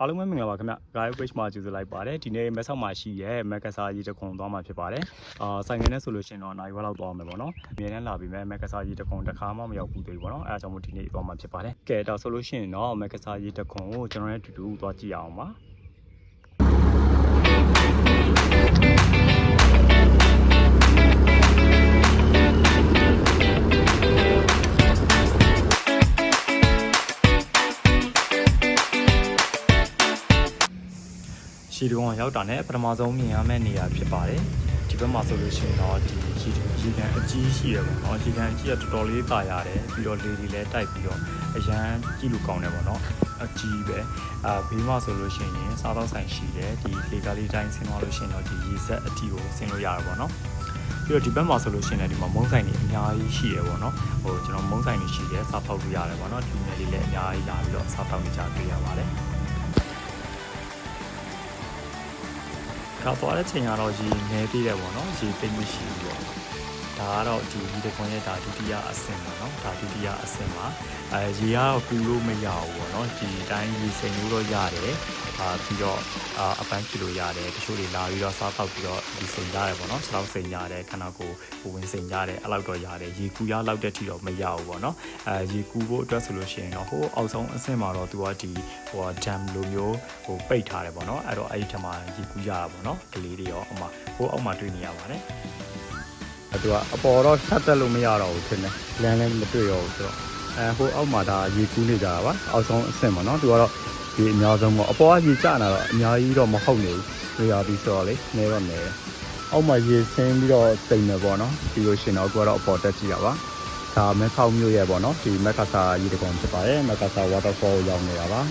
အားလုံးပဲမင်္ဂလာပါခင်ဗျ Guide Page မှာကြိုဆိုလိုက်ပါတယ်ဒီနေ့မက်ဆောက်မှာရှိရဲမက်ကစားရေးတစ်ခုံသွားမှာဖြစ်ပါတယ်အာဆိုင်ငယ်နဲ့ဆိုလို့ရှိရင်တော့နိုင်ဝက်လောက်သွားမယ်ပေါ့နော်အမြဲတမ်းလာပြီးမဲ့မက်ကစားရေးတစ်ခုံတစ်ခါမှမရောက်ဘူးသေးဘူးပေါ့နော်အဲအကြောင်းမို့ဒီနေ့သွားမှာဖြစ်ပါတယ်ကဲတော့ဆိုလို့ရှိရင်တော့မက်ကစားရေးတစ်ခုံကိုကျွန်တော်ရဲ့အတူတူသွားကြည့်အောင်ပါ ရှီတုံးကရောက်တာနဲ့ပထမဆုံးမြင်ရမယ့်နေရာဖြစ်ပါတယ်ဒီဘက်မှာဆိုလို့ရှိရင်တော့ဒီရေရေကန်အကြီးရှိရပေါ့နော်ရေကန်အကြီးကတော်တော်လေးတာရတယ်ပြီးတော့လေဒီလည်းတိုက်ပြီးတော့အရန်ကြည့်လို့ကောင်းတယ်ပေါ့နော်အကြီးပဲအာဘေးမှာဆိုလို့ရှိရင်စားတော့ဆိုင်ရှိတယ်ဒီလေကားလေးတိုင်းဆင်းသွားလို့ရှိရင်တော့ဒီရေဆက်အတီကိုဆင်းလို့ရတယ်ပေါ့နော်ပြီးတော့ဒီဘက်မှာဆိုလို့ရှိရင်လည်းဒီမှာမုံဆိုင်တွေအများကြီးရှိရပေါ့နော်ဟိုကျွန်တော်မုံဆိုင်တွေရှိတယ်စားဖောက်လို့ရတယ်ပေါ့နော်ဒီနယ်လေးလည်းအများကြီးလာပြီးတော့စားဖောက်နေကြတွေ့ရပါတယ် ခါသွားတဲ့ချိန်ကတော့ရေနေသေးတယ်ပေါ့နော်ရေသိမ့်မရှိဘူးပေါ့ ဒါကတော့ဒီဒီတခွန်ရဲ့ဒါဒုတိယအဆင့်ပေါ့နော်ဒါဒုတိယအဆင့်ပါအဲရေကတော့ကူလို့မရဘူးပေါ့နော်ဒီအတိုင်းရေစိမ်လို့တော့ရတယ်အာပြီးတော့အာအပန်းဖြစ်လို့ရတယ်တချို့တွေလာပြီးတော့စားတော့ပြီးတော့ဒီစိမ်ရတယ်ပေါ့နော်စလောက်စိမ်ရတယ်ခန္ဓာကိုယ်ဝင်စိမ်ရတယ်အဲ့လောက်တော့ရတယ်ရေကူရလောက်တဲ့ထိတော့မရဘူးပေါ့နော်အဲရေကူဖို့အတွက်ဆိုလို့ရှိရင်တော့ဟိုအောက်ဆုံးအဆင့်မှာတော့သူကဒီဟိုဒမ်လိုမျိုးဟိုပိတ်ထားတယ်ပေါ့နော်အဲ့တော့အဲ့ဒီထက်မှာရေကူရတာပေါ့နော်ကလေးတွေရောအမဟိုအောက်မှာတွေ့နေရပါတယ်အဲ သူကအပေါ်တော့ဆက်တက်လို့မရတော့ဘူးထင်တယ်လမ်းလည်းမတွေ့တော့ဘူးဆိုတော့အဲဟိုအောက်မှာဒါရေကူးနေကြတာပါအောက်ဆုံးအဆင့်ပေါ့နော်သူကတော့ဒီအများဆုံးပေါ့အပေါ်ကရေကျလာတော့အများကြီးတော့မဟုတ်နေဘူးရပြီးဆိုတော့လေနေတော့နေအောက်မှာရေဆင်းပြီးတော့တိမ်နေပေါ့နော်ပြီးလို့ရှင်တော့သူကတော့အပေါ်တက်ကြည့်တာပါဒါမဲဆောက်မြို့ရဲ့ပေါ့နော်ဒီမက္ကဆာရေတကောင်ဖြစ်ပါတယ်မက္ကဆာ waterfall ကိုရောက်နေတာပါ